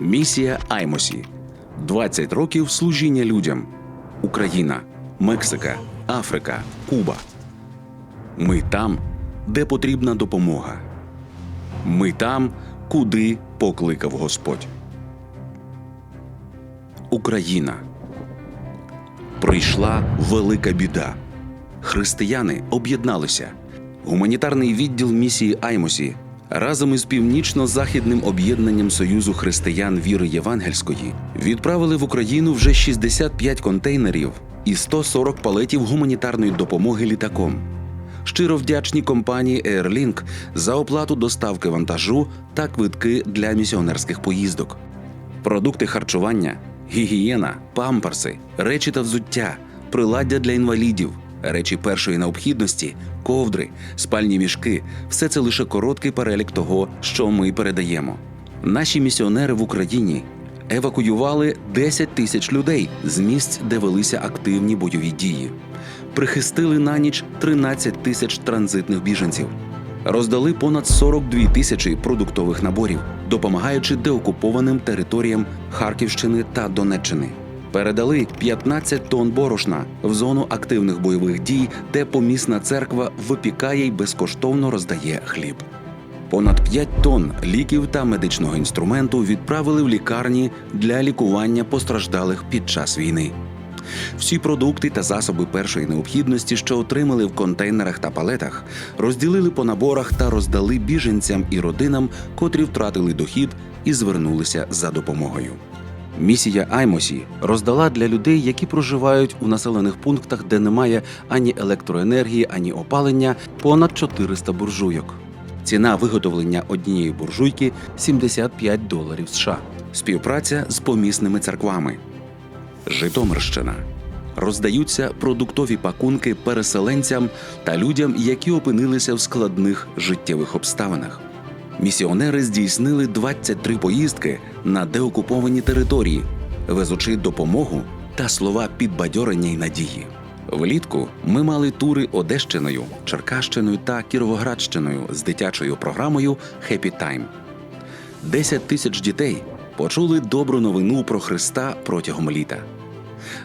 Місія Аймосі 20 років служіння людям. Україна, Мексика, Африка, Куба. Ми там, де потрібна допомога. Ми там, куди покликав Господь. Україна. Прийшла велика біда. Християни об'єдналися. Гуманітарний відділ місії Аймосі разом із північно-західним об'єднанням Союзу християн віри Євангельської відправили в Україну вже 65 контейнерів і 140 палетів гуманітарної допомоги літаком. Щиро вдячні компанії Airlink за оплату доставки вантажу та квитки для місіонерських поїздок. Продукти харчування, гігієна, памперси, речі та взуття, приладдя для інвалідів, речі першої необхідності, ковдри, спальні мішки все це лише короткий перелік того, що ми передаємо. Наші місіонери в Україні евакуювали 10 тисяч людей з місць, де велися активні бойові дії, прихистили на ніч 13 тисяч транзитних біженців роздали понад 42 тисячі продуктових наборів, допомагаючи деокупованим територіям Харківщини та Донеччини. Передали 15 тонн борошна в зону активних бойових дій, де помісна церква випікає й безкоштовно роздає хліб. Понад 5 тонн ліків та медичного інструменту відправили в лікарні для лікування постраждалих під час війни. Всі продукти та засоби першої необхідності, що отримали в контейнерах та палетах, розділили по наборах та роздали біженцям і родинам, котрі втратили дохід і звернулися за допомогою. Місія Аймосі роздала для людей, які проживають у населених пунктах, де немає ані електроенергії, ані опалення, понад 400 буржуйок. Ціна виготовлення однієї буржуйки 75 доларів США. Співпраця з помісними церквами. Житомирщина. Роздаються продуктові пакунки переселенцям та людям, які опинилися в складних життєвих обставинах. Місіонери здійснили 23 поїздки на деокуповані території, везучи допомогу та слова підбадьорення й надії. Влітку ми мали тури Одещиною, Черкащиною та Кіровоградщиною з дитячою програмою «Хеппі Тайм». 10 тисяч дітей почули добру новину про Христа протягом літа.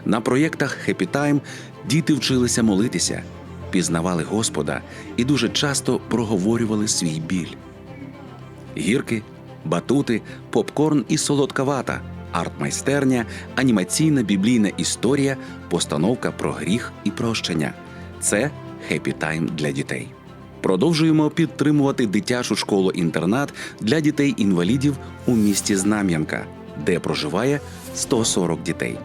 На проєктах «Хеппі Тайм» діти вчилися молитися, пізнавали Господа і дуже часто проговорювали свій біль. Гірки, батути, попкорн і солодка вата, арт-майстерня, анімаційна біблійна історія, постановка про гріх і прощення. Це «Хеппі Тайм» для дітей. Продовжуємо підтримувати дитячу школу-інтернат для дітей-інвалідів у місті Знам'янка, де проживає 140 дітей.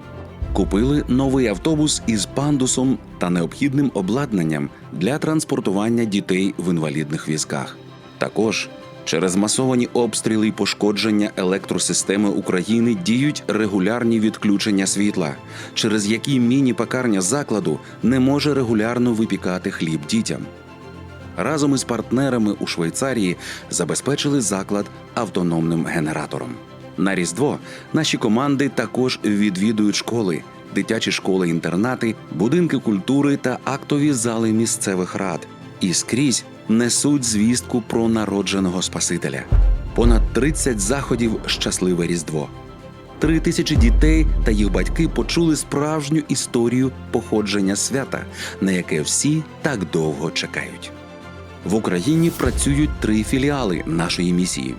Купили новий автобус із пандусом та необхідним обладнанням для транспортування дітей в інвалідних візках. Також через масовані обстріли й пошкодження електросистеми України діють регулярні відключення світла, через які міні-пекарня закладу не може регулярно випікати хліб дітям разом із партнерами у Швейцарії забезпечили заклад автономним генератором. На Різдво наші команди також відвідують школи, дитячі школи-інтернати, будинки культури та актові зали місцевих рад і скрізь несуть звістку про народженого Спасителя. Понад 30 заходів щасливе Різдво. Три тисячі дітей та їх батьки почули справжню історію походження свята, на яке всі так довго чекають. В Україні працюють три філіали нашої місії.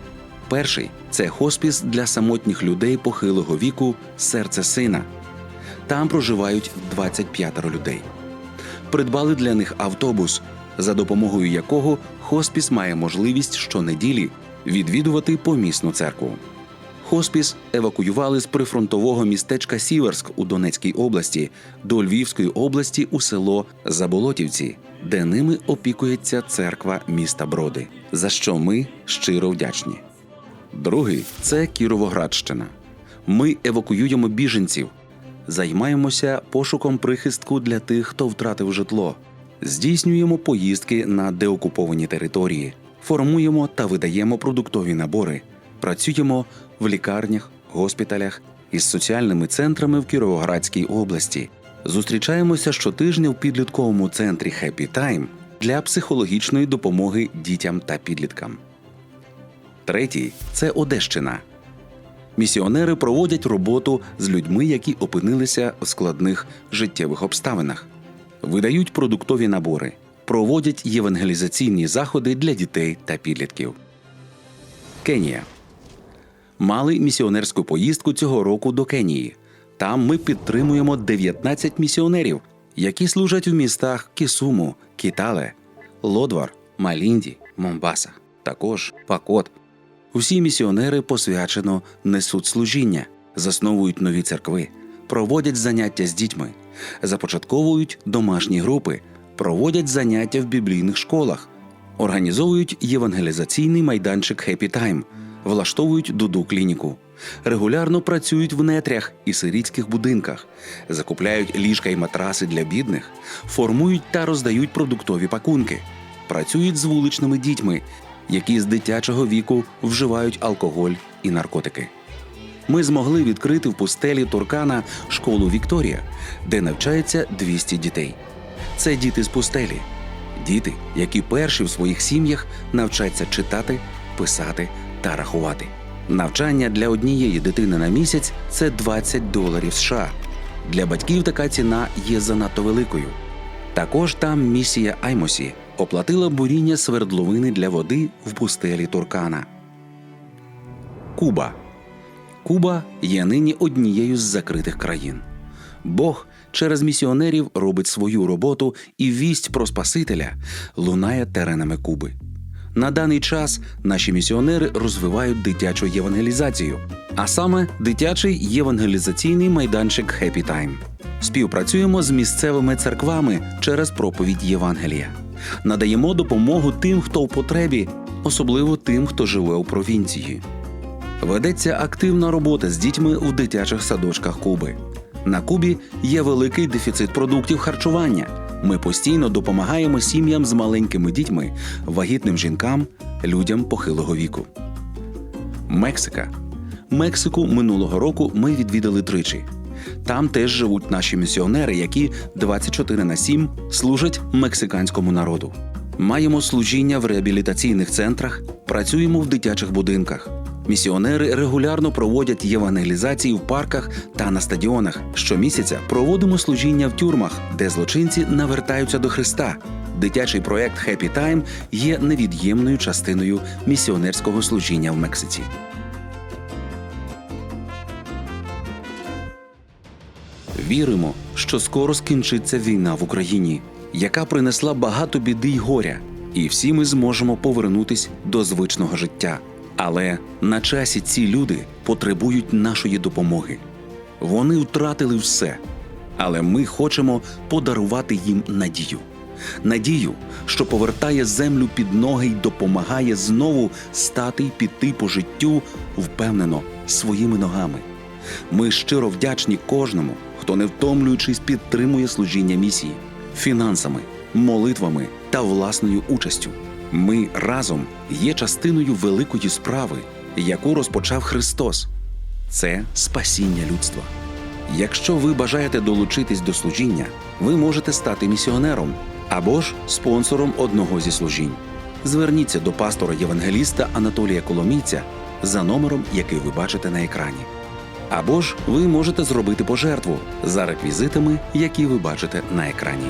Перший це хоспіс для самотніх людей похилого віку Серце сина. Там проживають 25 людей. Придбали для них автобус, за допомогою якого хоспіс має можливість щонеділі відвідувати помісну церкву. Хоспіс евакуювали з прифронтового містечка Сіверськ у Донецькій області до Львівської області у село Заболотівці, де ними опікується церква міста Броди, за що ми щиро вдячні. Другий це Кіровоградщина. Ми евакуюємо біженців, займаємося пошуком прихистку для тих, хто втратив житло, здійснюємо поїздки на деокуповані території, формуємо та видаємо продуктові набори, працюємо в лікарнях, госпіталях із соціальними центрами в Кіровоградській області. Зустрічаємося щотижня в підлітковому центрі Happy Time для психологічної допомоги дітям та підліткам. Третій це Одещина. Місіонери проводять роботу з людьми, які опинилися в складних життєвих обставинах, видають продуктові набори, проводять євангелізаційні заходи для дітей та підлітків. Кенія мали місіонерську поїздку цього року до Кенії. Там ми підтримуємо 19 місіонерів, які служать у містах Кісуму, Кітале, Лодвар, Малінді, Момбаса, також Пакот. Усі місіонери посвячено несуть служіння, засновують нові церкви, проводять заняття з дітьми, започатковують домашні групи, проводять заняття в біблійних школах, організовують євангелізаційний майданчик Happy Time, влаштовують дуду клініку, регулярно працюють в нетрях і сирітських будинках, закупляють ліжка і матраси для бідних, формують та роздають продуктові пакунки, працюють з вуличними дітьми, які з дитячого віку вживають алкоголь і наркотики. Ми змогли відкрити в пустелі Туркана школу Вікторія, де навчається 200 дітей. Це діти з пустелі, діти, які перші в своїх сім'ях навчаться читати, писати та рахувати. Навчання для однієї дитини на місяць це 20 доларів США. Для батьків така ціна є занадто великою. Також там місія Аймосі оплатила буріння свердловини для води в пустелі Туркана. Куба. Куба є нині однією з закритих країн. Бог через місіонерів робить свою роботу, і вість про Спасителя лунає теренами Куби. На даний час наші місіонери розвивають дитячу євангелізацію, а саме дитячий євангелізаційний майданчик Happy Time. Співпрацюємо з місцевими церквами через проповідь Євангелія. Надаємо допомогу тим, хто в потребі, особливо тим, хто живе у провінції. Ведеться активна робота з дітьми в дитячих садочках Куби. На Кубі є великий дефіцит продуктів харчування. Ми постійно допомагаємо сім'ям з маленькими дітьми, вагітним жінкам, людям похилого віку. Мексика. Мексику минулого року ми відвідали тричі. Там теж живуть наші місіонери, які 24 на 7 служать мексиканському народу. Маємо служіння в реабілітаційних центрах, працюємо в дитячих будинках. Місіонери регулярно проводять євангелізації в парках та на стадіонах. Щомісяця проводимо служіння в тюрмах, де злочинці навертаються до Христа. Дитячий проект Happy Time є невід'ємною частиною місіонерського служіння в Мексиці. Віримо, що скоро скінчиться війна в Україні, яка принесла багато біди й горя, і всі ми зможемо повернутись до звичного життя. Але на часі ці люди потребують нашої допомоги. Вони втратили все, але ми хочемо подарувати їм надію. Надію, що повертає землю під ноги й допомагає знову стати й піти по життю впевнено своїми ногами. Ми щиро вдячні кожному, хто не втомлюючись підтримує служіння місії фінансами, молитвами та власною участю. Ми разом є частиною великої справи, яку розпочав Христос. Це спасіння людства. Якщо ви бажаєте долучитись до служіння, ви можете стати місіонером або ж спонсором одного зі служінь. Зверніться до пастора євангеліста Анатолія Коломійця за номером, який ви бачите на екрані. Або ж ви можете зробити пожертву за реквізитами, які ви бачите на екрані.